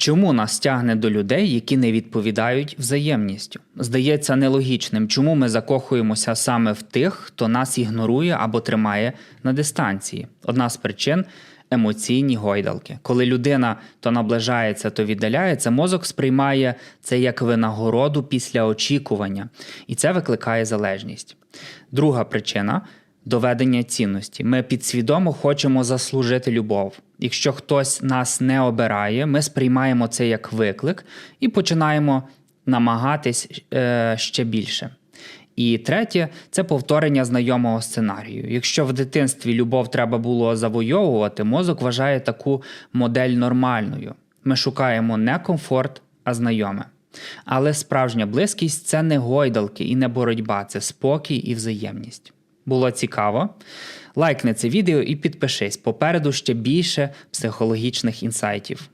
Чому нас тягне до людей, які не відповідають взаємністю? Здається нелогічним, чому ми закохуємося саме в тих, хто нас ігнорує або тримає на дистанції. Одна з причин емоційні гойдалки. Коли людина то наближається, то віддаляється, мозок сприймає це як винагороду після очікування, і це викликає залежність. Друга причина доведення цінності. Ми підсвідомо хочемо заслужити любов. Якщо хтось нас не обирає, ми сприймаємо це як виклик і починаємо намагатись е, ще більше. І третє це повторення знайомого сценарію. Якщо в дитинстві любов треба було завойовувати, мозок вважає таку модель нормальною. Ми шукаємо не комфорт, а знайоме. Але справжня близькість це не гойдалки і не боротьба, це спокій і взаємність. Було цікаво? Лайкни це відео і підпишись. Попереду ще більше психологічних інсайтів.